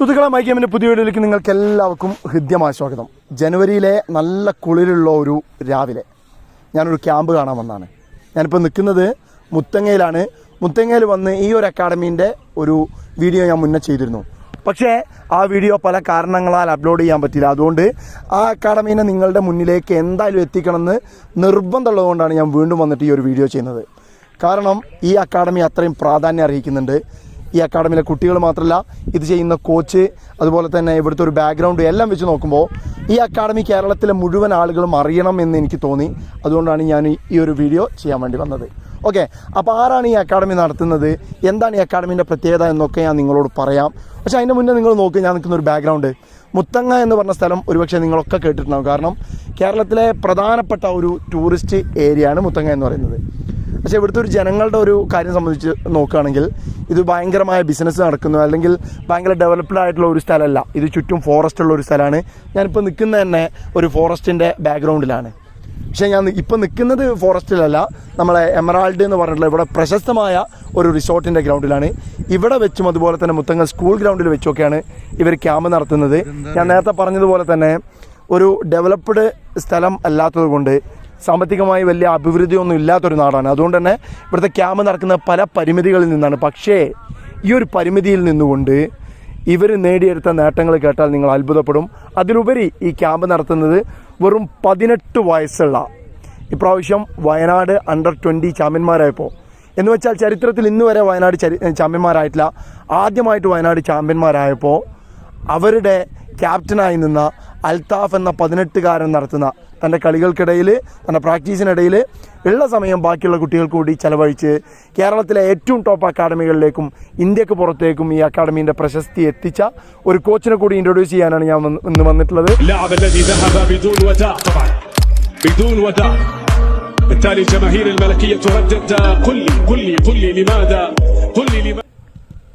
സുഹൃത്തുക്കളെ മൈക്കേമിന്റെ പുതിയ വീഡിയോയിലേക്ക് നിങ്ങൾക്ക് എല്ലാവർക്കും ഹൃദ്യമായ സ്വാഗതം. ജനുവരിയിലെ നല്ല കുളിരുള്ള ഒരു രാവിലെ ഞാനൊരു ക്യാമ്പ് കാണാൻ വന്നതാണ്. ഞാനിപ്പോൾ നിൽക്കുന്നത് മുത്തങ്ങയിലാണ്. മുത്തങ്ങയിൽ വന്ന് ഈ ഒരു അക്കാഡമീന്റെ ഒരു വീഡിയോ ഞാൻ മുന്നേ ചെയ്തിരുന്നു. പക്ഷേ ആ വീഡിയോ പല കാരണങ്ങളാൽ അപ്ലോഡ് ചെയ്യാൻ പറ്റില്ല അതുകൊണ്ട് ആ അക്കാഡമീനെ നിങ്ങളുടെ മുന്നിലേക്ക് എന്തായാലും എത്തിക്കണമെന്ന് നിർബന്ധമുള്ളതുകൊണ്ടാണ് ഞാൻ വീണ്ടും വന്നിട്ട് ഈ ഒരു വീഡിയോ ചെയ്യുന്നത്. കാരണം ഈ അക്കാഡമി അത്രയും പ്രാധാന്യം അർഹിക്കുന്നുണ്ട്. ഈ അക്കാഡമിയിലെ കുട്ടികൾ മാത്രമല്ല ഇത് ചെയ്യുന്ന കോച്ച് അതുപോലെ തന്നെ ഇവിടുത്തെ ഒരു ബാക്ക്ഗ്രൗണ്ട് എല്ലാം വെച്ച് നോക്കുമ്പോൾ ഈ അക്കാഡമി കേരളത്തിലെ മുഴുവൻ ആളുകളും അറിയണം എന്ന് എനിക്ക് തോന്നി. അതുകൊണ്ടാണ് ഞാൻ ഈ- ഒരു വീഡിയോ ചെയ്യാൻ വേണ്ടി വന്നത്. ഓക്കെ അപ്പോൾ ആരാണ് ഈ അക്കാഡമി നടത്തുന്നത്? എന്താണ് ഈ അക്കാഡമീന്റെ പ്രത്യേകത എന്നൊക്കെ ഞാൻ നിങ്ങളോട് പറയാം. പക്ഷേ അതിന്റെ മുന്നേ നിങ്ങൾ നോക്ക് ഞാൻ നിൽക്കുന്ന ഒരു ബാക്ക്ഗ്രൗണ്ട് മുത്തങ്ങ എന്ന് പറഞ്ഞ സ്ഥലം ഒരുപക്ഷെ നിങ്ങളൊക്കെ കേട്ടിട്ടുണ്ടാവും. കാരണം കേരളത്തിലെ പ്രധാനപ്പെട്ട ഒരു ടൂറിസ്റ്റ് ഏരിയയാണ് മുത്തങ്ങ എന്ന് പറയുന്നത്. പക്ഷേ ഇവിടുത്തെ ഒരു ജനങ്ങളുടെ ഒരു കാര്യം സംബന്ധിച്ച് നോക്കുകയാണെങ്കിൽ ഇത് ഭയങ്കരമായ ബിസിനസ് നടക്കുന്നു. അല്ലെങ്കിൽ ഭയങ്കര ഡെവലപ്ഡ് ആയിട്ടുള്ള ഒരു സ്ഥലമല്ല. ഇത് ചുറ്റും ഫോറസ്റ്റ് ഉള്ള ഒരു സ്ഥലമാണ്. ഞാനിപ്പോൾ നിൽക്കുന്ന തന്നെ ഒരു ഫോറസ്റ്റിന്റെ ബാക്ക്ഗ്രൗണ്ടിലാണ് പക്ഷേ ഞാൻ ഇപ്പം നിൽക്കുന്നത് ഫോറസ്റ്റിലല്ല നമ്മളെ എമറാൾഡ് എന്ന് പറഞ്ഞിട്ടുള്ള ഇവിടെ പ്രശസ്തമായ ഒരു റിസോർട്ടിന്റെ ഗ്രൗണ്ടിലാണ് ഇവിടെ വെച്ചും അതുപോലെ തന്നെ മുത്തങ്ങ സ്കൂൾ ഗ്രൗണ്ടിൽ വെച്ചൊക്കെയാണ് ഇവർ ക്യാമ്പ് നടത്തുന്നത്. ഞാൻ നേരത്തെ പറഞ്ഞതുപോലെ തന്നെ ഒരു ഡെവലപ്ഡ് സ്ഥലം അല്ലാത്തത് കൊണ്ട് സാമ്പത്തികമായി വലിയ അഭിവൃദ്ധിയൊന്നും ഇല്ലാത്തൊരു നാടാണ്. അതുകൊണ്ട് തന്നെ ഇവിടുത്തെ ക്യാമ്പ് നടക്കുന്ന പല പരിമിതികളിൽ നിന്നാണ്. പക്ഷേ ഈ ഒരു പരിമിതിയിൽ നിന്നുകൊണ്ട് ഇവർ നേടിയെടുത്ത നേട്ടങ്ങൾ കേട്ടാൽ നിങ്ങൾ അത്ഭുതപ്പെടും. അതിലുപരി ഈ ക്യാമ്പ് നടത്തുന്നത് വെറും പതിനെട്ട് വയസ്സുള്ള ഇപ്രാവശ്യം വയനാട് അണ്ടർ ട്വന്റി ചാമ്പ്യന്മാരായപ്പോൾ എന്ന് വെച്ചാൽ ചരിത്രത്തിൽ ഇന്ന് വരെ വയനാട് ചരി ചാമ്പ്യന്മാരായിട്ടില്ല. ആദ്യമായിട്ട് വയനാട് ചാമ്പ്യന്മാരായപ്പോൾ അവരുടെ ക്യാപ്റ്റനായി നിന്ന അൽത്താഫ് എന്ന പതിനെട്ടുകാരൻ നടത്തുന്ന തൻ്റെ കളികൾക്കിടയിൽ തൻ്റെ പ്രാക്ടീസിനിടയിൽ ഉള്ള സമയം ബാക്കിയുള്ള കുട്ടികൾക്ക് കൂടി ചെലവഴിച്ച് കേരളത്തിലെ ഏറ്റവും ടോപ്പ് അക്കാഡമികളിലേക്കും ഇന്ത്യക്ക് പുറത്തേക്കും ഈ അക്കാഡമീൻ്റെ പ്രശസ്തി എത്തിച്ച ഒരു കോച്ചിനെ കൂടി ഇൻട്രൊഡ്യൂസ് ചെയ്യാനാണ് ഞാൻ വന്ന് ഇന്ന് വന്നിട്ടുള്ളത് اللاعب الذي ذهب بدون وداع طبعا بدون وداع بالتالي جماهير الملكية تردد قل لي قل لي قل لي لماذا قل لي لماذا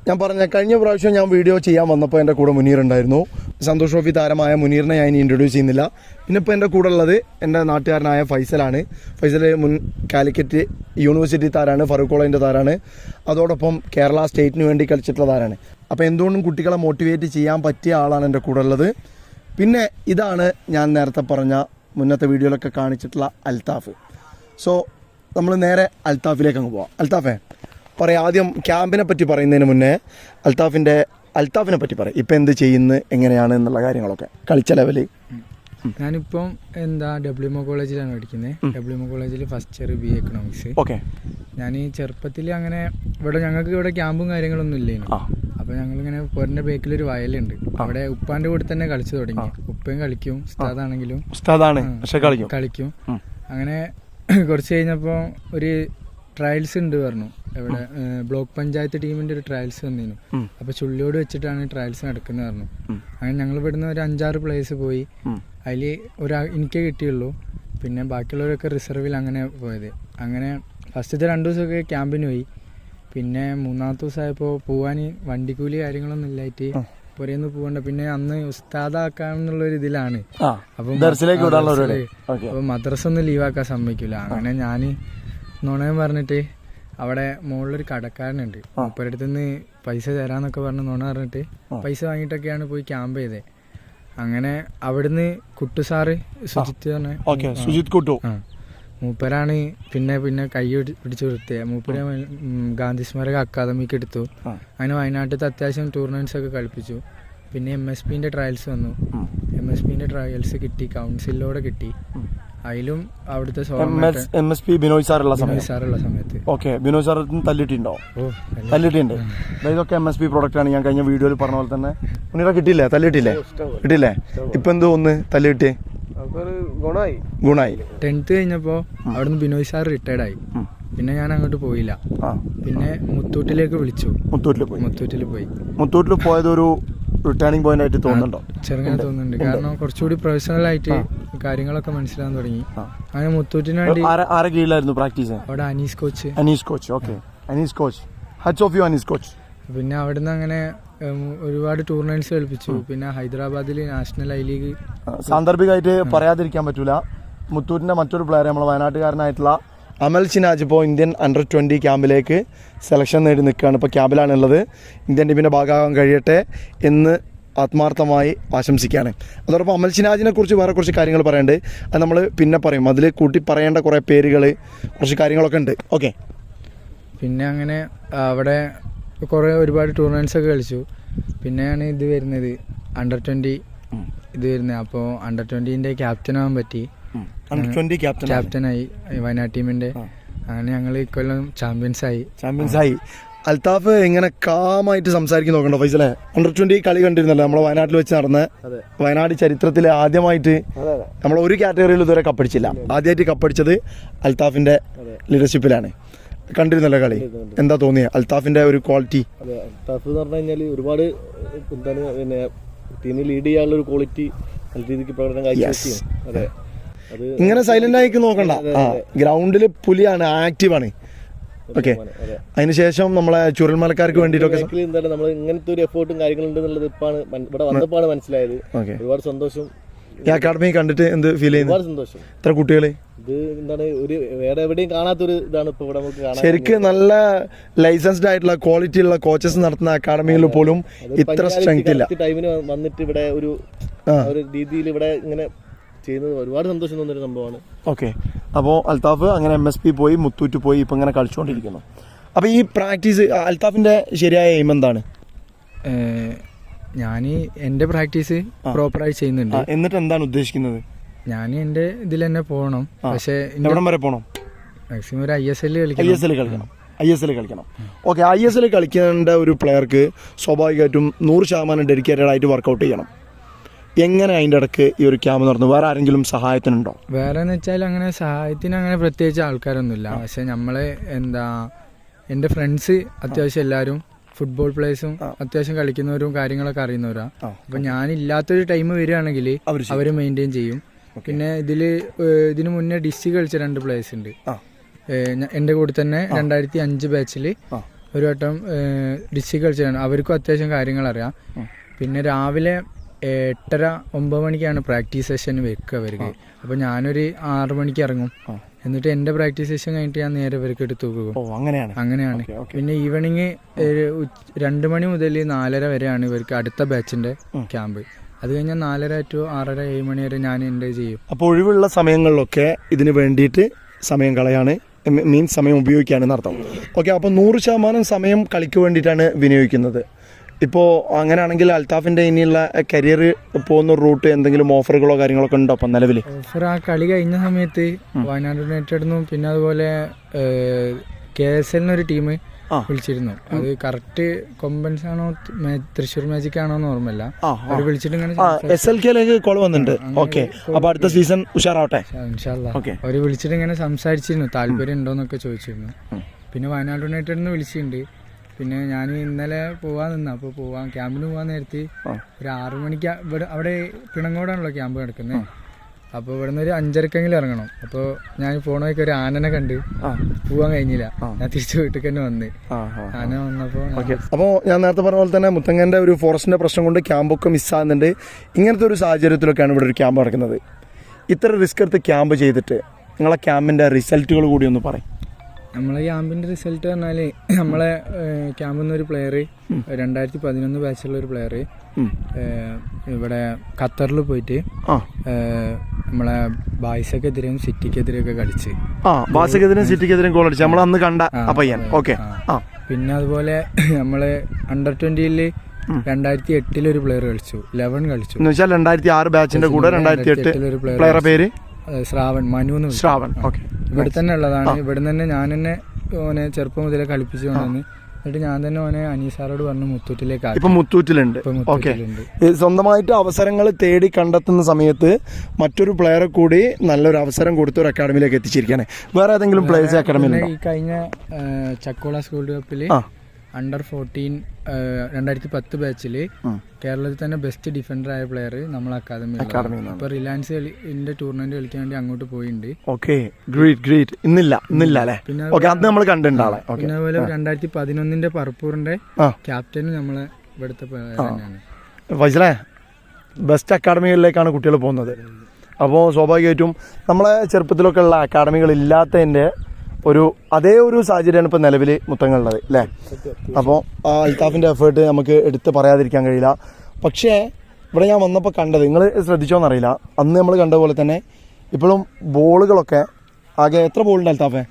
ഞാൻ പറഞ്ഞ കഴിഞ്ഞ പ്രാവശ്യം ഞാൻ വീഡിയോ ചെയ്യാൻ വന്നപ്പോൾ എൻ്റെ കൂടെ മുനീർ ഉണ്ടായിരുന്നു സന്തോഷ് ട്രോഫി താരമായ മുനീറിനെ ഞാൻ ഇനി ഇൻട്രൊഡ്യൂസ് ചെയ്യുന്നില്ല. പിന്നെ ഇപ്പോൾ എന്റെ കൂടെ ഉള്ളത് എന്റെ നാട്ടുകാരനായ ഫൈസലാണ്. ഫൈസൽ മുൻ കാലിക്കറ്റ് യൂണിവേഴ്സിറ്റി താരാണ് ഫറൂഖ് കോളേജിന്റെ താരാണ്. അതോടൊപ്പം കേരള സ്റ്റേറ്റിന് വേണ്ടി കളിച്ചിട്ടുള്ള താരാണ്. അപ്പോൾ എന്തുകൊണ്ടും കുട്ടികളെ മോട്ടിവേറ്റ് ചെയ്യാൻ പറ്റിയ ആളാണ് എന്റെ കൂടെ ഉള്ളത്. പിന്നെ ഇതാണ് ഞാൻ നേരത്തെ പറഞ്ഞ മുന്നത്തെ വീഡിയോയിലൊക്കെ കാണിച്ചിട്ടുള്ള അൽതാഫ് സോ നമ്മൾ നേരെ അൽത്താഫിലേക്ക് അങ്ങ് പോവാം. അൽത്താഫേ പറയാം. ആദ്യം ക്യാമ്പിനെ പറ്റി പറയുന്നതിന് മുന്നേ അൽത്താഫിന്റെ അൽത്താഫിനെ പറ്റി പറയാം. ഇപ്പം എന്ത് ചെയ്യുന്നു എങ്ങനെയാണ് എന്നുള്ള കാര്യങ്ങളൊക്കെ. കളിച്ച ലെവൽ. ഞാനിപ്പം എന്താ ഡബ്ല്യു എം കോളേജിലാണ് പഠിക്കുന്നത് ഡബ്ല്യു എം കോളേജിൽ first year B economics okay. ഞാൻ ഈ ചെറുപ്പത്തിൽ അങ്ങനെ ഇവിടെ ഞങ്ങൾക്ക് ഇവിടെ ക്യാമ്പും കാര്യങ്ങളൊന്നും ഇല്ലേനു. അപ്പോൾ അപ്പൊ ഞങ്ങളിങ്ങനെ പൊരന്റെ ബേക്കിൽ ഒരു വയലുണ്ട് അവിടെ ഉപ്പാന്റെ കൂടെ തന്നെ കളിച്ചു തുടങ്ങി. ഉപ്പയും കളിക്കും ഉസ്താദാണെങ്കിലും. ഉസ്താദാണ്. പക്ഷെ കളിക്കും. കളിക്കും. അങ്ങനെ കുറച്ച് കഴിഞ്ഞപ്പോൾ ഒരു ട്രയൽസ് ഉണ്ട് പറഞ്ഞു. ഇവിടെ ബ്ലോക്ക് പഞ്ചായത്ത് ടീമിന്റെ ഒരു ട്രയൽസ് വന്നിരുന്നു. അപ്പൊ ചുള്ളിയോട് വെച്ചിട്ടാണ് ട്രയൽസ് നടക്കുന്നത് പറഞ്ഞു. അങ്ങനെ ഞങ്ങൾ ഇവിടുന്ന് ഒരു അഞ്ചാറ് പ്ലേസ് പോയി. അതിൽ ഒരാ എനിക്കേ കിട്ടിയുള്ളൂ. പിന്നെ ബാക്കിയുള്ളവരൊക്കെ റിസർവിൽ അങ്ങനെ പോയത്. അങ്ങനെ ഫസ്റ്റത്തെ രണ്ട് ദിവസമൊക്കെ ക്യാമ്പിന് പോയി. പിന്നെ മൂന്നാമത്തെ ദിവസമായപ്പോൾ പോകാൻ വണ്ടിക്കൂലി കാര്യങ്ങളൊന്നും ഇല്ലായിട്ട് പുറയുന്ന് പോകണ്ട പിന്നെ അന്ന് ഉസ്താദാക്കാന്നുള്ള ഒരു ഇതിലാണ്. അപ്പൊ മദ്രസ ഒന്നും ലീവാക്കാൻ സമ്മതിക്കില്ല അങ്ങനെ ഞാൻ നുണയം പറഞ്ഞിട്ട് അവിടെ മുകളിലൊരു കടക്കാരനുണ്ട്. മൂപ്പരടുത്ത് നിന്ന് പൈസ തരാന്നൊക്കെ പറഞ്ഞു നോണ പറഞ്ഞിട്ട് പൈസ വാങ്ങിയിട്ടൊക്കെയാണ് പോയി ക്യാമ്പ് ചെയ്തത് അങ്ങനെ അവിടുന്ന് കുട്ടു സാറ് സുജിത്ത് പറഞ്ഞ സുജിത് കുട്ടു. മൂപ്പരാണ് പിന്നെ പിന്നെ കൈ പിടിച്ചു നിർത്തിയത് മൂപ്പര് ഗാന്ധി സ്മാരക അക്കാദമിക്ക് എടുത്തു. അങ്ങനെ വയനാട്ടിലത്തെ അത്യാവശ്യം ടൂർണമെന്റ്സ് ഒക്കെ കളിപ്പിച്ചു. പിന്നെ എം എസ് പിന്റെ ട്രയൽസ് വന്നു. എം എസ് പിന്റെ ട്രയൽസ് കിട്ടി കൗൺസിലിലൂടെ കിട്ടി. അതിലും അവിടുത്തെ എം എസ് പി ബിനോയ് സാറുള്ള സമയത്ത് സാറുള്ള സമയത്ത്. ഓക്കെ ബിനോയ് സാർ തല്ലിട്ടുണ്ടോ തല്ലിട്ടുണ്ട് ഇതൊക്കെ എം എസ് പി പ്രൊഡക്റ്റ് ആണ്. ഞാൻ കഴിഞ്ഞ വീഡിയോയിൽ പറഞ്ഞ പോലെ തന്നെ മുനീറ കിട്ടിയില്ലേ? തല്ലിട്ടില്ലേ കിട്ടിയില്ലേ? ഇപ്പൊ എന്തോ ഒന്ന് തല്ലിട്ട് ഗുണായി. ടെൻത്ത് കഴിഞ്ഞപ്പോ അവിടുന്ന് ബിനോയ് സാർ റിട്ടയർഡ് ആയി. പിന്നെ ഞാൻ അങ്ങോട്ട് പോയില്ല. പിന്നെ മുത്തൂട്ടിലേക്ക് വിളിച്ചു. മുത്തൂട്ടിൽ പോയി. മുത്തൂട്ടിൽ പോയി. മുത്തൂട്ടിൽ പോയത് ഒരു റിട്ടേണിംഗ് പോയിന്റ് ആയിട്ട് തോന്നുന്നുണ്ടോ? ചെറുങ്ങനെ തോന്നുന്നുണ്ട്. കാരണം കുറച്ചുകൂടി പ്രൊഫഷണൽ ആയിട്ട് കാര്യങ്ങളൊക്കെ മനസ്സിലാകാൻ തുടങ്ങി. അങ്ങനെ മുത്തൂറ്റിന് വേണ്ടി ആരെ കീഴിലായിരുന്നു പ്രാക്ടീസ് അവിടെ Anees coach Anees coach okay Anees coach H of U Anees coach പിന്നെ അവിടുന്ന് അങ്ങനെ ഒരുപാട് ടൂർണമെന്റ്സ് കളിപ്പിച്ചു. പിന്നെ ഹൈദരാബാദിൽ നാഷണൽ ഐ ലീഗ് സാന്ദർഭികമായിട്ട് പറയാതിരിക്കാൻ പറ്റൂല. മുത്തൂറ്റിന്റെ മറ്റൊരു പ്ലെയർ നമ്മളെ വയനാട്ടുകാരനായിട്ടുള്ള അമൽ സിനാജ് ഇപ്പോൾ ഇന്ത്യൻ അണ്ടർ ട്വന്റി ക്യാമ്പിലേക്ക് സെലക്ഷൻ നേടി നിൽക്കുകയാണ്. ഇപ്പോൾ ക്യാമ്പിലാണുള്ളത്. ഇന്ത്യൻ ടീമിന്റെ ഭാഗമാകാൻ കഴിയട്ടെ എന്ന് ആത്മാർത്ഥമായി ആശംസിക്കുകയാണ്. അതോടൊപ്പം അമൽ സിനാജിനെ കുറിച്ച് വേറെ കുറച്ച് കാര്യങ്ങൾ പറയേണ്ടത് അത് നമ്മൾ പിന്നെ പറയും. അതിൽ കൂട്ടി പറയേണ്ട കുറേ പേരുകൾ കുറച്ച് കാര്യങ്ങളൊക്കെ ഉണ്ട്. ഓക്കെ. പിന്നെ അങ്ങനെ അവിടെ കുറേ ഒരുപാട് ടൂർണമെന്റ്സ് ഒക്കെ കളിച്ചു. പിന്നെയാണ് ഇത് വരുന്നത്. അണ്ടർ ട്വന്റി ഇത് വരുന്നത്. അപ്പോൾ അണ്ടർ ട്വന്റീന്റെ ക്യാപ്റ്റൻ ആവാൻ പറ്റി. അണ്ടർ ട്വന്റി ക്യാപ്റ്റൻ ക്യാപ്റ്റനായി വയനാട് ടീമിന്റെ. അങ്ങനെ ഞങ്ങൾ ഇക്കൊല്ലം ചാമ്പ്യൻസ് ആയി. ചാമ്പ്യൻസ് ആയി. അൽതാഫ് ഇങ്ങനെ കാമായിട്ട് സംസാരിക്കുന്ന നോക്കണ്ട ഫൈസലെ? അണ്ടർ ട്വന്റി കളി കണ്ടിരുന്നല്ലോ നമ്മളെ വയനാട്ടിൽ വെച്ച് നടന്ന. വയനാട് ചരിത്രത്തിൽ ആദ്യമായിട്ട് നമ്മൾ ഒരു കാറ്റഗറിയിൽ ഇതുവരെ കപ്പടിച്ചില്ല ആദ്യമായിട്ട് കപ്പടിച്ചത് അൽതാഫിന്റെ ലീഡർഷിപ്പിലാണ് കണ്ടിരുന്നല്ലോ കളി? എന്താ തോന്നിയ? അൽതാഫിന്റെ ഒരു ക്വാളിറ്റി അൽതാഫ് എന്ന് പറഞ്ഞു കഴിഞ്ഞാൽ ഒരുപാട് എന്താണ് പിന്നെ ടീമിൽ ലീഡ് ചെയ്യാനുള്ള ഒരു ക്വാളിറ്റി നല്ല രീതിക്ക് പ്രകടനം അതെ അത്. ഇങ്ങനെ സൈലന്റ് ആയിക്ക് നോക്കണ്ട. ആ ഗ്രൗണ്ടിൽ പുലിയാണ് ആക്റ്റീവാണ് ഓക്കെ അതിനുശേഷം നമ്മളെ ചുരൽമലക്കാർക്ക് വേണ്ടിയിട്ടൊക്കെ ബാക്കിൽ എന്താണ് നമ്മൾ ഇങ്ങനത്തെ ഒരു എഫേർട്ടും കാര്യങ്ങളും ഉണ്ടെന്നുള്ളത് ഇപ്പാണ് ഇവിടെ വന്നപ്പോഴാണ് മനസ്സിലായത്. ഒരുപാട് സന്തോഷം. ഈ അക്കാഡമി കണ്ടിട്ട് എന്ത് ഫീൽ ചെയ്യുന്നു? സന്തോഷം. എത്ര കുട്ടികളെ? ഇത് എന്താണ് ഒരു വേറെ എവിടെയും കാണാത്തൊരു ഇതാണ് ഇപ്പൊ ഇവിടെ നമുക്ക് കാണാൻ ശരിക്കും നല്ല ലൈസൻസ്ഡ് ആയിട്ടുള്ള ക്വാളിറ്റി ഉള്ള കോച്ചസ് നടത്തുന്ന അക്കാഡമിയിൽ പോലും ഇത്ര സ്ട്രെങ്ത് ഇല്ല. ടൈമിന് വന്നിട്ട് ഇവിടെ ഒരു ഒരു രീതിയിൽ ഇവിടെ ഇങ്ങനെ ചെയ്യുന്നത് ഒരുപാട് സന്തോഷം തോന്നുന്ന ഒരു സംഭവമാണ്. ഓക്കെ. അപ്പോൾ അൽത്താഫ് അങ്ങനെ എം എസ് പി പോയി മുത്തൂറ്റ് പോയി ഇപ്പം ഇങ്ങനെ കളിച്ചുകൊണ്ടിരിക്കുന്നു അപ്പോൾ ഈ പ്രാക്ടീസ് അൽത്താഫിന്റെ ശരിയായ എയിം എന്താണ്? ഞാൻ എന്റെ പ്രാക്ടീസ് പ്രോപ്പറായി ചെയ്യുന്നുണ്ട്. എന്നിട്ട് എന്താണ് ഉദ്ദേശിക്കുന്നത്? ഞാൻ എന്റെ ഇതിൽ തന്നെ പോകണം പക്ഷേ എവിടം വരെ പോകണം മാക്സിമം ഒരു ഐ എസ് എൽ കളിക്കണം. ഐ കളിക്കണം എസ് എൽ കളിക്കണം. ഐ എസ് എൽ കളിക്കണം. ഓക്കെ ഐ എസ് എൽ കളിക്കേണ്ട ഒരു പ്ലെയർക്ക് സ്വാഭാവികമായിട്ടും നൂറ് ശതമാനം ഡെഡിക്കേറ്റഡ് ആയിട്ട് വർക്കൗട്ട് ചെയ്യണം. എങ്ങനെ അതിന്റെ ഇടയ്ക്ക് ഈ ഒരു ക്യാമ്പ് നടന്നു? വേറെ ആരെങ്കിലും സഹായത്തിനുണ്ടോ? വേറെ എന്ന് വെച്ചാൽ അങ്ങനെ സഹായത്തിന് അങ്ങനെ പ്രത്യേകിച്ച് ആൾക്കാരൊന്നുമില്ല. പക്ഷെ നമ്മളെ എന്താ എന്റെ ഫ്രണ്ട്സ് അത്യാവശ്യം എല്ലാവരും ഫുട്ബോൾ പ്ലേയേഴ്സും അത്യാവശ്യം കളിക്കുന്നവരും കാര്യങ്ങളൊക്കെ അറിയുന്നവരാ. അപ്പം ഇല്ലാത്തൊരു ടൈം വരികയാണെങ്കിൽ അവർ. മെയിന്റെയിൻ ചെയ്യും. പിന്നെ ഇതിൽ ഏഹ്, ഇതിനു മുന്നേ ഡിസ്റ്റി കളിച്ച രണ്ട് പ്ലേയേഴ്സ് ഉണ്ട്. എന്റെ കൂടെ തന്നെ രണ്ടായിരത്തി അഞ്ച് ബാച്ചിൽ ഒരു വട്ടം ഡിസ്റ്റി കളിച്ചതാണ്. അവർക്കും അത്യാവശ്യം കാര്യങ്ങൾ അറിയാം പിന്നെ രാവിലെ എട്ടര ഒമ്പത് മണിക്കാണ് പ്രാക്ടീസ് സെഷൻ വെക്കുക അവർക്ക്. അപ്പോൾ ഞാനൊരു ആറ് മണിക്ക് ഇറങ്ങും. എന്നിട്ട് എന്റെ പ്രാക്ടീസ് സെഷൻ കഴിഞ്ഞിട്ട് ഞാൻ നേരെ ഇവർക്ക് എടുത്തു പോകും അങ്ങനെയാണ്? അങ്ങനെയാണ്. പിന്നെ ഈവനിങ് രണ്ട് മണി മുതൽ നാലര വരെയാണ് ഇവർക്ക് അടുത്ത ബാച്ചിന്റെ ക്യാമ്പ്. അത് കഴിഞ്ഞാൽ നാലര ടു ആറര ഏഴ് മണി വരെ ഞാൻ എന്റെ ചെയ്യും. അപ്പോൾ ഒഴിവുള്ള സമയങ്ങളിലൊക്കെ ഇതിന് വേണ്ടിയിട്ട് സമയം കളയാണ് മീൻസ് സമയം ഉപയോഗിക്കുകയാണ് അർത്ഥം ഓക്കെ അപ്പോൾ നൂറ് ശതമാനം സമയം കളിക്ക് വേണ്ടിയിട്ടാണ് വിനിയോഗിക്കുന്നത്. ഇപ്പോൾ അങ്ങനെയാണെങ്കിൽ അൽത്താഫിന്റെ ഇനിയുള്ള കരിയർ പോകുന്ന റൂട്ട് എന്തെങ്കിലും ഓഫറുകളോ കാര്യങ്ങളൊക്കെ ഉണ്ടോ അപ്പം നിലവിൽ ഓഫർ ആ കളി കഴിഞ്ഞ സമയത്ത് വയനാട് യുണൈറ്റഡ് നിന്നും പിന്നെ അതുപോലെ കെ എസ് എല്ലിനൊരു ടീം വിളിച്ചിരുന്നു. അത് കറക്റ്റ് കൊമ്പൻസ് ആണോ തൃശ്ശൂർ മാജിക് ആണോ എന്ന് ഓർമ്മയില്ല. അവർ വിളിച്ചിട്ട് ഇങ്ങനെ ആ എസ് എൽ കെയിലേക്ക് കോൾ വന്നിട്ടുണ്ട്. ഓക്കെ അപ്പോൾ അടുത്ത സീസൺ ഉഷാറാവട്ടെ. അവർ വിളിച്ചിട്ട് ഇങ്ങനെ സംസാരിച്ചിരുന്നു. താല്പര്യം ഉണ്ടോന്നൊക്കെ ചോദിച്ചിരുന്നു. പിന്നെ വയനാട് യുണൈറ്റഡ് നിന്ന് വിളിച്ചിട്ടുണ്ട്. പിന്നെ ഞാൻ ഇന്നലെ പോവാൻ നിന്ന. അപ്പോൾ പോവാൻ ക്യാമ്പിന് പോവാൻ നേരത്തി ഒരു ആറു മണിക്ക് ഇവിടെ അവിടെ പിണങ്ങോടാണല്ലോ ക്യാമ്പ് കിടക്കുന്നത് അപ്പോൾ ഇവിടെ നിന്ന് ഒരു അഞ്ചരക്കെങ്കിലും ഇറങ്ങണം. അപ്പോൾ ഞാൻ പോണ ഒരു ആനനെ കണ്ട് പോവാൻ കഴിഞ്ഞില്ല. ഞാൻ തിരിച്ചു വീട്ടിൽ തന്നെ വന്ന് ആന വന്നപ്പോൾ അപ്പോൾ ഞാൻ നേരത്തെ പറഞ്ഞ പോലെ തന്നെ മുത്തങ്ങന്റെ ഒരു ഫോറസ്റ്റിന്റെ പ്രശ്നം കൊണ്ട് ക്യാമ്പൊക്കെ മിസ്സാകുന്നുണ്ട്. ഇങ്ങനത്തെ ഒരു സാഹചര്യത്തിലൊക്കെയാണ് ഇവിടെ ഒരു ക്യാമ്പ് നടക്കുന്നത്. ഇത്ര റിസ്ക് എടുത്ത് ക്യാമ്പ് ചെയ്തിട്ട് നിങ്ങളെ ക്യാമ്പിന്റെ റിസൾട്ടുകൾ കൂടി ഒന്ന് പറയും. നമ്മളെ ക്യാമ്പിന്റെ റിസൾട്ട് പറഞ്ഞാൽ നമ്മളെ ക്യാമ്പിൽ നിന്ന് ഒരു പ്ലെയർ രണ്ടായിരത്തി പതിനൊന്ന് ബാച്ചുള്ള ഒരു പ്ലെയർ ഇവിടെ ഖത്തറിൽ പോയിട്ട് നമ്മളെ ബായ്സക്കെതിരെയും സിറ്റിക്കെതിരെയൊക്കെ കളിച്ച്. ആ സിറ്റിക്കെതിരെയും ഗോൾ അടിച്ചു. നമ്മൾ അന്ന് കണ്ട പയ്യൻ ഓക്കെ. പിന്നെ അതുപോലെ നമ്മൾ അണ്ടർ ട്വന്റിയിൽ രണ്ടായിരത്തി എട്ടിൽ ഒരു പ്ലെയർ കളിച്ചു. ലെവൻ കളിച്ചു എന്ന് വെച്ചാൽ രണ്ടായിരത്തി ആറ് ബാച്ചിന്റെ കൂടെ രണ്ടായിരത്തി എട്ട് പ്ലെയർ പേര്? ശ്രാവൺ മനു എന്ന്. ശ്രാവൺ ഓക്കെ. ഇവിടെ തന്നെ ഉള്ളതാണ്. ഇവിടെ തന്നെ ഞാൻ തന്നെ ഓനെ ചെറുപ്പം മുതലേ കളിപ്പിച്ചു കൊണ്ടുവന്ന് എന്നിട്ട് ഞാൻ തന്നെ ഓനെ അനീസാറോട് പറഞ്ഞു മുത്തൂറ്റിലേക്ക് ഇപ്പൊ മുത്തൂറ്റിലുണ്ട്. ഓക്കെ. സ്വന്തമായിട്ട് അവസരങ്ങൾ തേടി കണ്ടെത്തുന്ന സമയത്ത് മറ്റൊരു പ്ലെയറെ കൂടി നല്ലൊരു അവസരം കൊടുത്ത് ഒരു അക്കാഡമിയിലേക്ക് എത്തിച്ചിരിക്കുകയാണ്. വേറെ ഏതെങ്കിലും പ്ലേയേഴ്സ് അക്കാഡമി ഈ കഴിഞ്ഞ ചക്കോള സ്കൂൾ കപ്പിൽ. അണ്ടർ ഫോർട്ടീൻ രണ്ടായിരത്തി പത്ത് ബാച്ചിൽ കേരളത്തിൽ തന്നെ ബെസ്റ്റ് ഡിഫൻഡർ ആയ പ്ലെയർ നമ്മൾ അക്കാദമി ഇപ്പൊ റിലയൻസ് ടൂർണമെന്റ് കളിക്കാൻ വേണ്ടി അങ്ങോട്ട് പോയിട്ടുണ്ട് ഓക്കെ ഗ്രേറ്റ് ഗ്രേറ്റ് ഇന്നില്ല ഇന്നില്ല അല്ലേ? പിന്നെ അത് നമ്മൾ കണ്ടിട്ടുണ്ടാളെ പിന്നെ അതുപോലെ രണ്ടായിരത്തി പതിനൊന്നിന്റെ പർപ്പൂറിന്റെ ക്യാപ്റ്റൻ നമ്മളെ ഇവിടുത്തെ ഫൈസലേ ബെസ്റ്റ് അക്കാഡമികളിലേക്കാണ് കുട്ടികൾ പോകുന്നത്. അപ്പോൾ സ്വാഭാവികമായിട്ടും നമ്മളെ ചെറുപ്പത്തിലൊക്കെ ഉള്ള അക്കാഡമികൾ ഇല്ലാത്തതിന്റെ ഒരു അതേ ഒരു സാഹചര്യമാണ് ഇപ്പോൾ നിലവിൽ മുത്തങ്ങളുള്ളത് അല്ലേ അപ്പോൾ ആ അൽത്താഫിന്റെ എഫേർട്ട് നമുക്ക് എടുത്ത് പറയാതിരിക്കാൻ കഴിയില്ല. പക്ഷേ ഇവിടെ ഞാൻ വന്നപ്പോൾ കണ്ടത് നിങ്ങൾ ശ്രദ്ധിച്ചോന്നറിയില്ല അന്ന് നമ്മൾ കണ്ട പോലെ തന്നെ ഇപ്പോഴും ബോളുകളൊക്കെ ആകെ എത്ര ബോളുണ്ട് അൽത്താഫെ?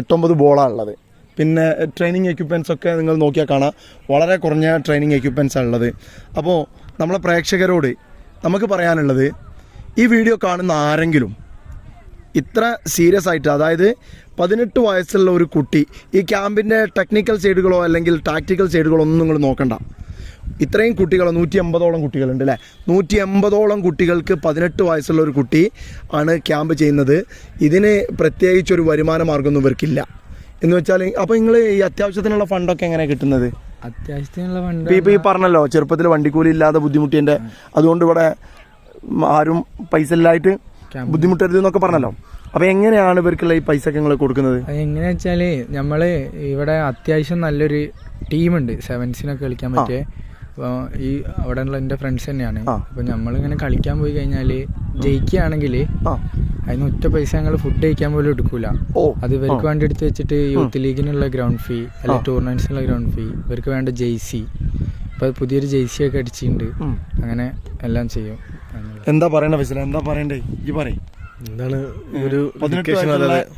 എട്ടൊമ്പത് ബോളാണ് ഉള്ളത്. പിന്നെ ട്രെയിനിങ് എക്യുപ്മെൻസ് ഒക്കെ നിങ്ങൾ നോക്കിയാൽ കാണാം. വളരെ കുറഞ്ഞ ട്രെയിനിങ് എക്യുപ്മെൻസ് ആണ് ഉള്ളത്. അപ്പോൾ നമ്മളെ പ്രേക്ഷകരോട് നമുക്ക് പറയാനുള്ളത് ഈ വീഡിയോ കാണുന്ന ആരെങ്കിലും ഇത്ര സീരിയസ് ആയിട്ട് അതായത് പതിനെട്ട് വയസ്സുള്ള ഒരു കുട്ടി ഈ ക്യാമ്പിന്റെ ടെക്നിക്കൽ സൈഡുകളോ അല്ലെങ്കിൽ ടാക്റ്റിക്കൽ സൈഡുകളോ ഒന്നും നിങ്ങൾ നോക്കണ്ട. ഇത്രയും കുട്ടികൾ നൂറ്റി എൺപതോളം കുട്ടികളുണ്ട് അല്ലേ നൂറ്റി എൺപതോളം കുട്ടികൾക്ക് പതിനെട്ട് വയസ്സുള്ള ഒരു കുട്ടി ആണ് ക്യാമ്പ് ചെയ്യുന്നത്. ഇതിന് പ്രത്യേകിച്ച് ഒരു വരുമാന മാർഗമൊന്നും ഇവർക്കില്ല. എന്ന് വെച്ചാൽ അപ്പോൾ നിങ്ങൾ ഈ അത്യാവശ്യത്തിനുള്ള ഫണ്ടൊക്കെ എങ്ങനെയാണ് കിട്ടുന്നത്? അത്യാവശ്യത്തിനുള്ള ഫണ്ട് ഇപ്പം ഈ പറഞ്ഞല്ലോ ചെറുപ്പത്തിൽ വണ്ടിക്കൂലി ഇല്ലാതെ ബുദ്ധിമുട്ടിന്റെ അതുകൊണ്ട് ഇവിടെ ആരും പൈസ ഇല്ലായിട്ട് ബുദ്ധിമുട്ടരുത് എന്നൊക്കെ പറഞ്ഞല്ലോ. അപ്പൊ എങ്ങനെയാണ് ഇവർക്കുള്ള ഈ പൈസ ഒക്കെ നിങ്ങൾ കൊടുക്കുന്നത്? എങ്ങനെയാ വെച്ചാൽ നമ്മൾ ഇവിടെ അത്യാവശ്യം നല്ലൊരു ടീമുണ്ട്. സെവൻസിനൊക്കെ കളിക്കാൻ പറ്റിയ അപ്പോൾ ഈ അവിടെ ഉള്ള എന്റെ ഫ്രണ്ട്സ് തന്നെയാണ്. അപ്പൊ അപ്പോൾ നമ്മളിങ്ങനെ കളിക്കാൻ പോയി കഴിഞ്ഞാൽ ജയിക്കുകയാണെങ്കിൽ അതിന് ഒറ്റ പൈസ ഞങ്ങൾ ഫുഡ് കഴിക്കാൻ പോലും എടുക്കൂല. അത് ഇവർക്ക് വേണ്ടി എടുത്ത് വെച്ചിട്ട് യൂത്ത് ലീഗിനുള്ള ഗ്രൗണ്ട് ഫീ അല്ലെങ്കിൽ. ടൂർണമെന്റ്സിനുള്ള ഗ്രൗണ്ട് ഫീ ഇവർക്ക് വേണ്ട ജെയ്സി ഇപ്പൊ പുതിയൊരു ജേഴ്സി ഒക്കെ അടിച്ചിട്ടുണ്ട് അങ്ങനെ എല്ലാം ചെയ്യും. എന്താ പറയണ്ട ഫൈസല എന്താ പറയണ്ടേ? ഈ പറയും. എന്താണ് ഒരു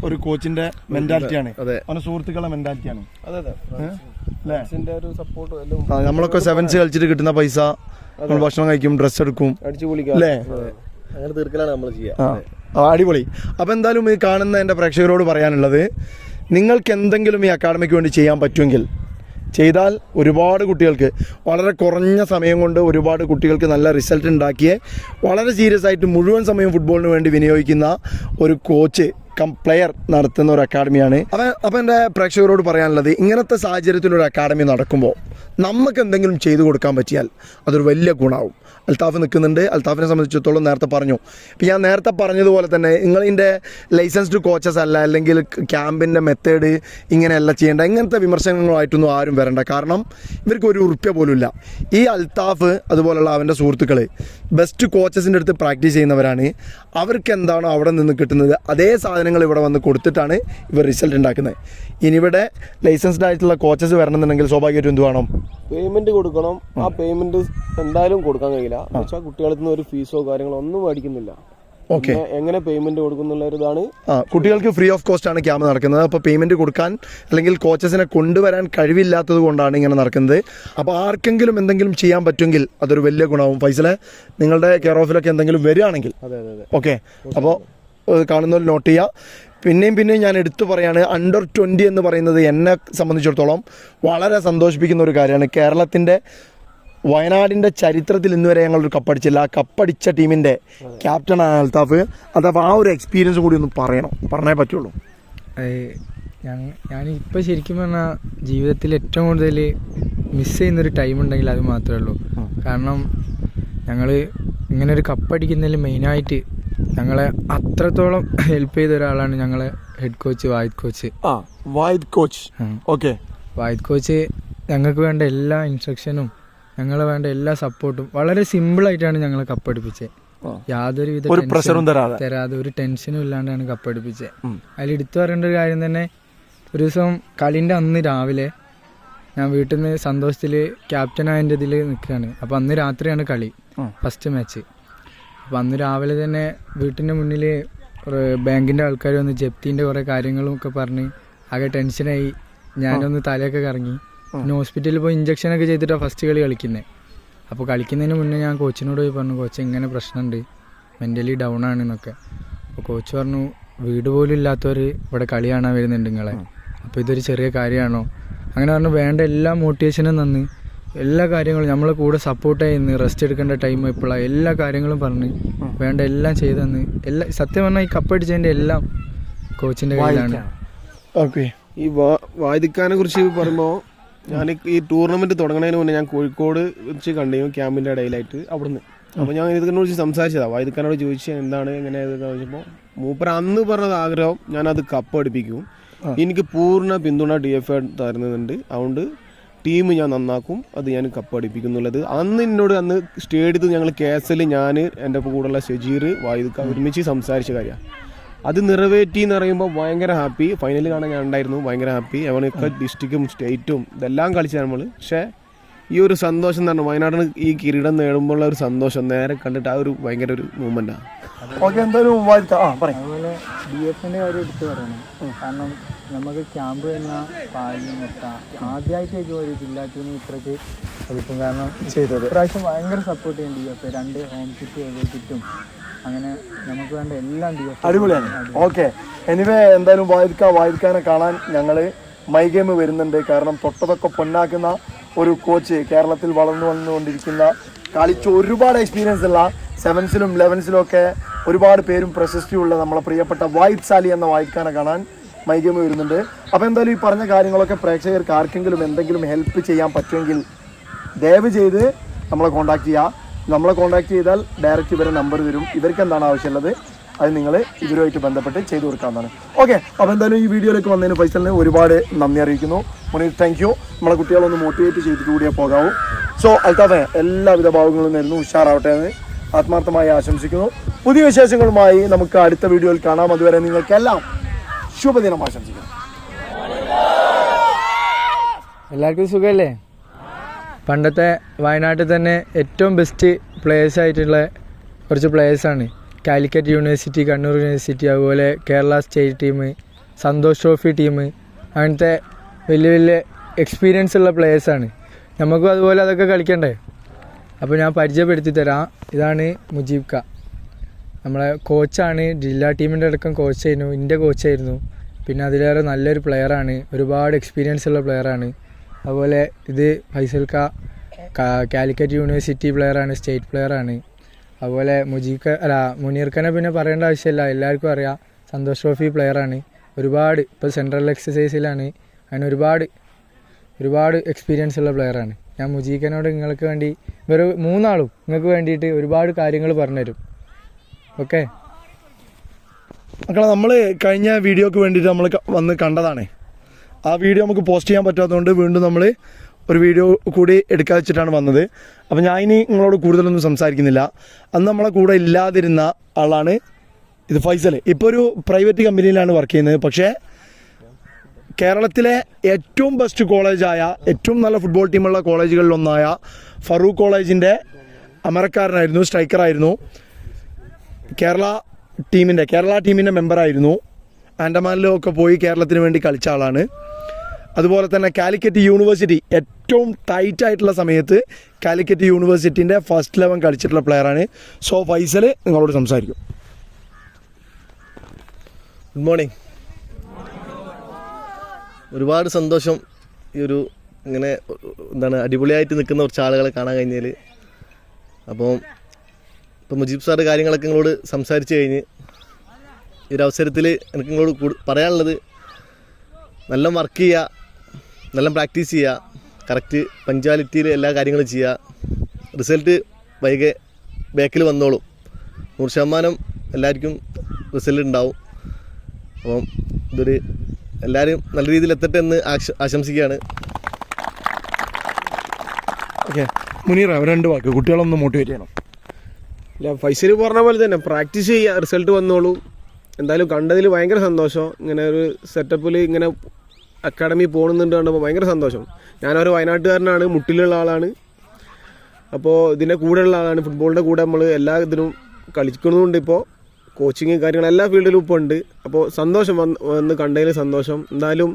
ഒരു കോച്ചിന്റെ മെന്റാലിറ്റിയാണ് അതെ. അവന്റെ സുഹൃത്തുക്കളുടെ മെന്റാലിറ്റിയാണ് അതെ അതെ. അല്ലേ? ഫ്രണ്ട്സിന്റെ ഒരു സപ്പോർട്ടും എല്ലാം നമ്മളൊക്കെ സെവൻസ് കളിച്ചിട്ട് കിട്ടുന്ന പൈസ നമ്മൾ ഭക്ഷണം കഴിക്കും ഡ്രസ് എടുക്കും. അല്ലേ? അടിപൊളി. അപ്പൊ എന്തായാലും ഈ കാണുന്ന എന്റെ പ്രേക്ഷകരോട് പറയാനുള്ളത് നിങ്ങൾക്ക് എന്തെങ്കിലും ഈ അക്കാഡമിക്ക് വേണ്ടി ചെയ്യാൻ പറ്റുമെങ്കിൽ ചെയ്താൽ ഒരുപാട് കുട്ടികൾക്ക് വളരെ കുറഞ്ഞ സമയം കൊണ്ട് ഒരുപാട് കുട്ടികൾക്ക് നല്ല റിസൾട്ട് ഉണ്ടാക്കിയ വളരെ സീരിയസ് ആയിട്ട് മുഴുവൻ സമയം ഫുട്ബോളിന് വേണ്ടി വിനിയോഗിക്കുന്ന ഒരു കോച്ച് കം പ്ലെയർ നടത്തുന്ന ഒരു അക്കാഡമിയാണ് അപ്പം അപ്പം എന്റെ പ്രേക്ഷകരോട് പറയാനുള്ളത് ഇങ്ങനത്തെ സാഹചര്യത്തിൽ ഒരു അക്കാഡമി നടക്കുമ്പോൾ നമുക്ക് എന്തെങ്കിലും ചെയ്തു കൊടുക്കാൻ പറ്റിയാൽ അതൊരു വലിയ ഗുണമാവും അൽത്താഫ് നിൽക്കുന്നുണ്ട്. അൽത്താഫിനെ സംബന്ധിച്ചിടത്തോളം നേരത്തെ പറഞ്ഞു. ഇപ്പം ഞാൻ നേരത്തെ പറഞ്ഞതുപോലെ തന്നെ നിങ്ങളിന്റെ ലൈസൻസ്ഡ് കോച്ചസ് അല്ല അല്ലെങ്കിൽ ക്യാമ്പിന്റെ മെത്തേഡ് ഇങ്ങനെയല്ല ചെയ്യേണ്ട ഇങ്ങനത്തെ വിമർശനങ്ങളായിട്ടൊന്നും ആരും വരണ്ട. കാരണം ഇവർക്ക് ഒരു ഉറുപ്പ്യ പോലും ഇല്ല. ഈ അൽത്താഫ് അതുപോലുള്ള അവന്റെ സുഹൃത്തുക്കൾ ബെസ്റ്റ് കോച്ചസിന്റെ അടുത്ത് പ്രാക്ടീസ് ചെയ്യുന്നവരാണ്. അവർക്ക് എന്താണോ അവിടെ നിന്ന് കിട്ടുന്നത് അതേ സാധനങ്ങൾ ഇവിടെ വന്ന് കൊടുത്തിട്ടാണ് ഇവർ റിസൾട്ട് ഉണ്ടാക്കുന്നത്. ഇനി ഇവിടെ ലൈസൻസ്ഡ് ആയിട്ടുള്ള കോച്ചസ് വരണമെന്നുണ്ടെങ്കിൽ സ്വാഭാവികമായിട്ടും എന്ത് വേണം? പേയ്മെന്റ് കൊടുക്കണം. ആ. പേയ്മെന്റ് എന്തായാലും കൊടുക്കാൻ കഴിയില്ല. പക്ഷേ കുട്ടികളിൽ നിന്ന് ഒരു ഫീസോ കാര്യങ്ങളോ ഒന്നും മേടിക്കുന്നില്ല. ഓക്കെ എങ്ങനെ പേയ്മെന്റ് കൊടുക്കുന്നുള്ള ഇതാണ് ആ കുട്ടികൾക്ക് ഫ്രീ ഓഫ് കോസ്റ്റ് ആണ് ക്യാമ്പ് നടക്കുന്നത്. അപ്പോൾ പേയ്മെന്റ് കൊടുക്കാൻ അല്ലെങ്കിൽ കോച്ചസിനെ കൊണ്ടുവരാൻ കഴിവില്ലാത്തത് കൊണ്ടാണ് ഇങ്ങനെ നടക്കുന്നത്. അപ്പോൾ ആർക്കെങ്കിലും എന്തെങ്കിലും ചെയ്യാൻ പറ്റുമെങ്കിൽ അതൊരു വലിയ ഗുണമാവും. ഫൈസലെ നിങ്ങളുടെ കെയർ ഓഫിലൊക്കെ എന്തെങ്കിലും വരികയാണെങ്കിൽ. ഓക്കെ അപ്പോൾ കാണുന്നവർ നോട്ട് ചെയ്യുക പിന്നെയും പിന്നെയും ഞാൻ എടുത്തു പറയാണ് അണ്ടർ ട്വന്റി എന്ന് പറയുന്നത് എന്നെ സംബന്ധിച്ചിടത്തോളം വളരെ സന്തോഷിപ്പിക്കുന്ന ഒരു കാര്യമാണ്. കേരളത്തിന്റെ വയനാടിന്റെ ചരിത്രത്തിൽ ഇന്ന് വരെ ഞങ്ങളൊരു കപ്പടിച്ചില്ല ആ കപ്പടിച്ച ടീമിന്റെ ക്യാപ്റ്റനാണ് അൽത്താഫ്. അഥവാ ആ ഒരു എക്സ്പീരിയൻസ് കൂടി ഒന്ന് പറയണം. പറഞ്ഞേ പറ്റുള്ളൂ. ഞാൻ ശരിക്കും പറഞ്ഞാൽ ജീവിതത്തിൽ ഏറ്റവും കൂടുതൽ മിസ് ചെയ്യുന്നൊരു ടൈം ഉണ്ടെങ്കിൽ അത് മാത്രമേ ഉള്ളൂ. കാരണം ഞങ്ങൾ ഇങ്ങനെ ഒരു കപ്പടിക്കുന്നതിൽ മെയിനായിട്ട് ഞങ്ങളെ അത്രത്തോളം ഹെൽപ്പ് ചെയ്ത ഒരാളാണ് ഞങ്ങളെ ഹെഡ് കോച്ച് വാഹിദ് കോച്ച് ആ Wahid coach. Okay Wahid coach ഞങ്ങൾക്ക് വേണ്ട എല്ലാ ഇൻസ്ട്രക്ഷനും ഞങ്ങളെ വേണ്ട എല്ലാ സപ്പോർട്ടും വളരെ സിമ്പിൾ ആയിട്ടാണ് ഞങ്ങളെ കപ്പടിപ്പിച്ചത് യാതൊരു വിധ പ്രഷറും തരാതെ. തരാതെ ഒരു ടെൻഷനും ഇല്ലാണ്ടാണ് കപ്പടിപ്പിച്ചത്. അതിൽ എടുത്തു പറയേണ്ട ഒരു കാര്യം തന്നെ ഒരു ദിവസം കളിന്റെ അന്ന് രാവിലെ ഞാൻ വീട്ടിൽ നിന്ന് സന്തോഷത്തിൽ ക്യാപ്റ്റൻ ആയതിന്റെ ഇതിൽ നിൽക്കുകയാണ്. അപ്പോൾ അന്ന് രാത്രിയാണ് കളി ഫസ്റ്റ് മാച്ച് അപ്പോൾ അന്ന് രാവിലെ തന്നെ വീട്ടിന്റെ മുന്നിൽ ബാങ്കിന്റെ ആൾക്കാർ വന്ന് ജപ്തിന്റെ കുറേ കാര്യങ്ങളും ഒക്കെ പറഞ്ഞ് ആകെ ടെൻഷനായി ഞാനൊന്ന് തലയൊക്കെ കറങ്ങി. പിന്നെ ഹോസ്പിറ്റലിൽ പോയി ഇഞ്ചക്ഷനൊക്കെ ചെയ്തിട്ടാണ് ഫസ്റ്റ് കളി കളിക്കുന്നത് അപ്പോൾ കളിക്കുന്നതിന് മുന്നേ ഞാൻ കോച്ചിനോട് പോയി പറഞ്ഞു കോച്ച് ഇങ്ങനെ പ്രശ്നമുണ്ട് മെന്റലി ഡൗൺ ആണ് എന്നൊക്കെ. അപ്പോൾ കോച്ച് പറഞ്ഞു വീട് പോലും ഇല്ലാത്തവർ ഇവിടെ കളി കാണാൻ വരുന്നുണ്ട് നിങ്ങളെ. അപ്പോൾ ഇതൊരു ചെറിയ കാര്യമാണോ? അങ്ങനെ പറഞ്ഞു വേണ്ട എല്ലാ മോട്ടിവേഷനും തന്ന്. എല്ലാ കാര്യങ്ങളും നമ്മളെ കൂടെ സപ്പോർട്ട് ചെയ്യുന്നു റെസ്റ്റ് എടുക്കേണ്ട ടൈം എപ്പോഴാണ് എല്ലാ കാര്യങ്ങളും പറഞ്ഞ് വേണ്ട എല്ലാം ചെയ്തു തന്ന്. എല്ലാ സത്യം പറഞ്ഞാൽ ഈ കപ്പടിച്ചതിന്റെ എല്ലാം കോച്ചിന്റെ കയ്യിലാണ്. ഓക്കെ ഈ വായിക്കാനെ കുറിച്ച് പറയുമ്പോൾ ഞാൻ ഈ ടൂർണമെന്റ് തുടങ്ങുന്നതിന് മുന്നേ ഞാൻ കോഴിക്കോട് വെച്ച് കണ്ടു ക്യാമ്പിന്റെ ഇടയിലായിട്ട് അവിടുന്ന്. അപ്പൊ ഞാൻ ഇതിനെ കുറിച്ച് സംസാരിച്ചതാ. വായിക്കാനോട് ചോദിച്ചു എന്താണ് എങ്ങനെ ചോദിച്ചപ്പോൾ മൂപ്പർ അന്ന് പറഞ്ഞത് ആഗ്രഹം ഞാനത് അത് കപ്പ് അടുപ്പിക്കും എനിക്ക് പൂർണ പിന്തുണ ഡി എഫ് തരുന്നുണ്ട്. അതുകൊണ്ട് ടീം ഞാൻ നന്നാക്കും അത് ഞാൻ കപ്പ് അടുപ്പിക്കും എന്നുള്ളത് അന്ന് എന്നോട് അന്ന് സ്റ്റേഡിയത്തിൽ ഞങ്ങൾ കേസിൽ ഞാൻ എന്റെ കൂടെയുള്ള ഷജീർ വായുക്ക ഒരുമിച്ച് സംസാരിച്ച കാര്യമാണ് അത് നിറവേറ്റി എന്ന് പറയുമ്പോൾ ഭയങ്കര ഹാപ്പി. ഫൈനൽ കാണാൻ ഞാൻ ഉണ്ടായിരുന്നു ഭയങ്കര ഹാപ്പി. അവനൊക്കെ ഡിസ്ട്രിക്റ്റും സ്റ്റേറ്റും ഇതെല്ലാം കളിച്ച നമ്മൾ പക്ഷേ ഈ ഒരു സന്തോഷം എന്ന് പറഞ്ഞാൽ വയനാടിന് ഈ കിരീടം നേടുമ്പോഴുള്ള ഒരു സന്തോഷം നേരെ കണ്ടിട്ട് ആ ഒരു ഭയങ്കര ഒരു മൂമെന്റാണ് ഓക്കെ എന്തായാലും വായിക്കാം ഡി എഫിന്റെ കാര്യം എടുത്ത് പറയണം. കാരണം നമുക്ക് ക്യാമ്പ് എന്ന പാലി മുട്ട ആദ്യമായിട്ടേക്കും ഒരു ജില്ലാ ടീം ഇത്രയ്ക്ക് കളിക്കും കാരണം ചെയ്തത്. പ്രാവശ്യം ഭയങ്കര സപ്പോർട്ട് ചെയ്യും ഡി എഫ് രണ്ട് ഹോം കിറ്റ് എവേ കിറ്റും അങ്ങനെ നമുക്ക് വേണ്ട എല്ലാം ഡി എഫ് അടിപൊളിയാണ്. ഓക്കെ എനിവേ എന്തായാലും വായിക്കാൻ വായിക്കാനെ കാണാൻ ഞങ്ങൾ മൈ ഗെയിം വരുന്നുണ്ട്. കാരണം തൊട്ടതൊക്കെ പൊന്നാക്കുന്ന ഒരു കോച്ച് കേരളത്തിൽ വളർന്നു വന്നുകൊണ്ടിരിക്കുന്ന കളിച്ച് ഒരുപാട് എക്സ്പീരിയൻസ് ഉള്ള സെവൻസിലും ലെവൻസിലും ഒക്കെ ഒരുപാട് പേരും പ്രശസ്തിയുള്ള നമ്മളെ പ്രിയപ്പെട്ട വൈറ്റ് സാലി എന്ന വായിക്കാനെ കാണാൻ മൈ വരുന്നുണ്ട്. അപ്പോൾ എന്തായാലും ഈ പറഞ്ഞ കാര്യങ്ങളൊക്കെ പ്രേക്ഷകർക്ക് ആർക്കെങ്കിലും എന്തെങ്കിലും ഹെൽപ്പ് ചെയ്യാൻ പറ്റുമെങ്കിൽ ദയവ് ചെയ്ത് നമ്മളെ കോൺടാക്ട് ചെയ്യുക നമ്മളെ കോൺടാക്ട് ചെയ്താൽ ഡയറക്റ്റ് ഇവരെ നമ്പർ തരും. ഇവർക്ക് എന്താണ് ആവശ്യമുള്ളത് അത് നിങ്ങൾ ഇവരുമായിട്ട് ബന്ധപ്പെട്ട് ചെയ്തു കൊടുക്കാവുന്നതാണ് ഓക്കെ അപ്പോൾ എന്തായാലും ഈ വീഡിയോയിലേക്ക് വന്നതിന് ഫൈസലിന് ഒരുപാട് നന്ദി അറിയിക്കുന്നു. മുനീർ താങ്ക് യു നമ്മളെ കുട്ടികളൊന്ന് മോട്ടിവേറ്റ് ചെയ്തിട്ട് കൂടിയേ പോകാവൂ. സോ അൽത്താഫെ എല്ലാവിധ ഭാവങ്ങളും നേരുന്നു. ഉഷാറാവട്ടെ എന്ന്. ആത്മാർത്ഥമായി ആശംസിക്കുന്നു. പുതിയ വിശേഷങ്ങളുമായി നമുക്ക് അടുത്ത വീഡിയോയിൽ കാണാം. അതുവരെ നിങ്ങൾക്കെല്ലാം ശുഭദിനം ആശംസിക്കുന്നു. എല്ലാവർക്കും സുഖമല്ലേ? പണ്ടത്തെ വയനാട്ടിൽ തന്നെ ഏറ്റവും ബെസ്റ്റ് പ്ലേസ് ആയിട്ടുള്ള കുറച്ച് പ്ലേയേഴ്സാണ് കാലിക്കറ്റ് യൂണിവേഴ്സിറ്റി കണ്ണൂർ യൂണിവേഴ്സിറ്റി അതുപോലെ Kerala state team Santosh trophy team അങ്ങനത്തെ വലിയ വലിയ എക്സ്പീരിയൻസ് ഉള്ള പ്ലേയേഴ്സാണ് നമുക്കും അതുപോലെ അതൊക്കെ കളിക്കണ്ടേ? അപ്പോൾ ഞാൻ പരിചയപ്പെടുത്തി തരാം. ഇതാണ് മുജീബ് ക. നമ്മളെ കോച്ചാണ് ജില്ലാ ടീമിന്റെ അടക്കം കോച്ചായിരുന്നു എന്റെ കോച്ചായിരുന്നു പിന്നെ അതിലേറെ നല്ലൊരു പ്ലെയറാണ് ഒരുപാട് എക്സ്പീരിയൻസ് ഉള്ള പ്ലെയറാണ് അതുപോലെ ഇത് ഫൈസൽ കാലിക്കറ്റ് യൂണിവേഴ്സിറ്റി പ്ലെയറാണ് സ്റ്റേറ്റ് പ്ലെയറാണ് അതുപോലെ മുജീബ് അല്ല മുനീർക്കനെ പിന്നെ പറയേണ്ട ആവശ്യമില്ല. എല്ലാവർക്കും അറിയാം. സന്തോഷ് ട്രോഫി പ്ലെയറാണ് ഒരുപാട് ഇപ്പോൾ സെൻട്രൽ എക്സസൈസിലാണ് അങ്ങനെ ഒരുപാട് ഒരുപാട് എക്സ്പീരിയൻസ് ഉള്ള പ്ലെയറാണ് ഞാൻ മുജീഖനോട് നിങ്ങൾക്ക് വേണ്ടി വെറും മൂന്നാളും നിങ്ങൾക്ക് വേണ്ടിയിട്ട് ഒരുപാട് കാര്യങ്ങൾ പറഞ്ഞുതരും. ഓക്കെ മക്കളെ നമ്മൾ കഴിഞ്ഞ വീഡിയോക്ക് വേണ്ടിയിട്ട് നമ്മൾ വന്ന് കണ്ടതാണ്. ആ വീഡിയോ നമുക്ക് പോസ്റ്റ് ചെയ്യാൻ പറ്റാത്തതുകൊണ്ട് വീണ്ടും നമ്മൾ ഒരു വീഡിയോ കൂടി എടുക്കാൻ വെച്ചിട്ടാണ് വന്നത്. അപ്പോൾ ഞാൻ ഇനി നിങ്ങളോട് കൂടുതലൊന്നും സംസാരിക്കുന്നില്ല. അന്ന് നമ്മളെ കൂടെ ഇല്ലാതിരുന്ന ആളാണ് ഇത് ഫൈസൽ ഇപ്പോൾ ഒരു പ്രൈവറ്റ് കമ്പനിയിലാണ് വർക്ക് ചെയ്യുന്നത്. പക്ഷേ കേരളത്തിലെ ഏറ്റവും ബെസ്റ്റ് കോളേജായ ഏറ്റവും നല്ല ഫുട്ബോൾ ടീമുള്ള കോളേജുകളിലൊന്നായ ഫറൂഖ് കോളേജിന്റെ അമരക്കാരനായിരുന്നു സ്ട്രൈക്കറായിരുന്നു കേരള ടീമിന്റെ കേരള ടീമിന്റെ മെമ്പറായിരുന്നു ആൻഡമാനിലും ഒക്കെ പോയി കേരളത്തിന് വേണ്ടി കളിച്ച ആളാണ്. അതുപോലെ തന്നെ കാലിക്കറ്റ് യൂണിവേഴ്സിറ്റി ഏറ്റവും ടൈറ്റ് ആയിട്ടുള്ള സമയത്ത് കാലിക്കറ്റ് യൂണിവേഴ്സിറ്റിന്റെ ഫസ്റ്റ് ലെവൻ കളിച്ചിട്ടുള്ള പ്ലെയറാണ് സോ ഫൈസൽ നിങ്ങളോട് സംസാരിക്കും. ഗുഡ് മോർണിംഗ് ഒരുപാട് സന്തോഷം ഈ ഒരു ഇങ്ങനെ എന്താണ് അടിപൊളിയായിട്ട് നിൽക്കുന്ന കുറച്ച് ആളുകളെ കാണാൻ കഴിഞ്ഞാൽ അപ്പോൾ ഇപ്പോൾ മുജീബ് സാറ് കാര്യങ്ങളൊക്കെ നിങ്ങളോട് സംസാരിച്ച് കഴിഞ്ഞ് ഈ ഒരു അവസരത്തിൽ എനിക്ക് നിങ്ങളോട് പറയാനുള്ളത് നല്ല വർക്ക് ചെയ്യുക നല്ല പ്രാക്ടീസ് ചെയ്യുക കറക്റ്റ് പഞ്ച്വാലിറ്റിയിൽ എല്ലാ കാര്യങ്ങളും ചെയ്യുക റിസൾട്ട് വൈകെ ബാക്കിൽ വന്നോളും. നൂറ് ശതമാനം എല്ലാവർക്കും റിസൾട്ട് ഉണ്ടാവും അപ്പം ഇതൊരു എല്ലാവരും നല്ല രീതിയിൽ എത്തട്ടെ എന്ന് ആശ- ആശംസിക്കുകയാണ്. ഓക്കെ. മുനീർ രണ്ട് വാക്ക്. കുട്ടികളൊന്ന് മോട്ടിവേറ്റ് ചെയ്യണം. ഇല്ല ഫൈസൽ പറഞ്ഞ പോലെ തന്നെ പ്രാക്ടീസ് ചെയ്യുക റിസൾട്ട് വന്നോളൂ. എന്തായാലും കണ്ടതിൽ ഭയങ്കര സന്തോഷം. ഇങ്ങനെ ഒരു സെറ്റപ്പിൽ ഇങ്ങനെ അക്കാഡമി പോകുന്നുണ്ട് കണ്ടപ്പോൾ ഭയങ്കര സന്തോഷം. ഞാനൊരു വയനാട്ടുകാരനാണ് മുട്ടിലുള്ള ആളാണ്. അപ്പോൾ ഇതിന്റെ കൂടെയുള്ള ആളാണ്. ഫുട്ബോളിന്റെ കൂടെ നമ്മൾ എല്ലാ ഇതിനും കളിക്കുന്നുണ്ട് ഇപ്പോൾ കോച്ചിങ് കാര്യങ്ങൾ എല്ലാ ഫീൽഡിലും ഇപ്പോൾ ഉണ്ട്. അപ്പോൾ സന്തോഷം വന്ന് വന്ന് കണ്ടതിൽ സന്തോഷം. എന്തായാലും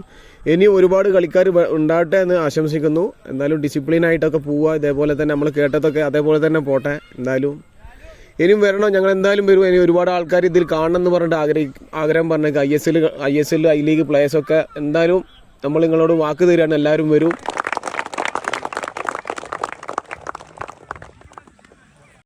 ഇനി ഒരുപാട് കളിക്കാർ ഉണ്ടാകട്ടെ എന്ന് ആശംസിക്കുന്നു. എന്തായാലും ഡിസിപ്ലിൻ ആയിട്ടൊക്കെ പോവുക. ഇതേപോലെ തന്നെ നമ്മൾ കേട്ടതൊക്കെ അതേപോലെ തന്നെ പോട്ടെ. എന്തായാലും ഇനിയും വരണം. ഞങ്ങൾ എന്തായാലും വരും. ഇനി ഒരുപാട് ആൾക്കാർ ഇതിൽ കാണണം എന്ന് പറഞ്ഞിട്ട് ആഗ്രഹി ആഗ്രഹം പറഞ്ഞേക്ക് I S L I S L I league പ്ലേയേഴ്സൊക്കെ എന്തായാലും നമ്മൾ നിങ്ങളോട് വാക്ക് തരികയാണ്. എല്ലാവരും വരും.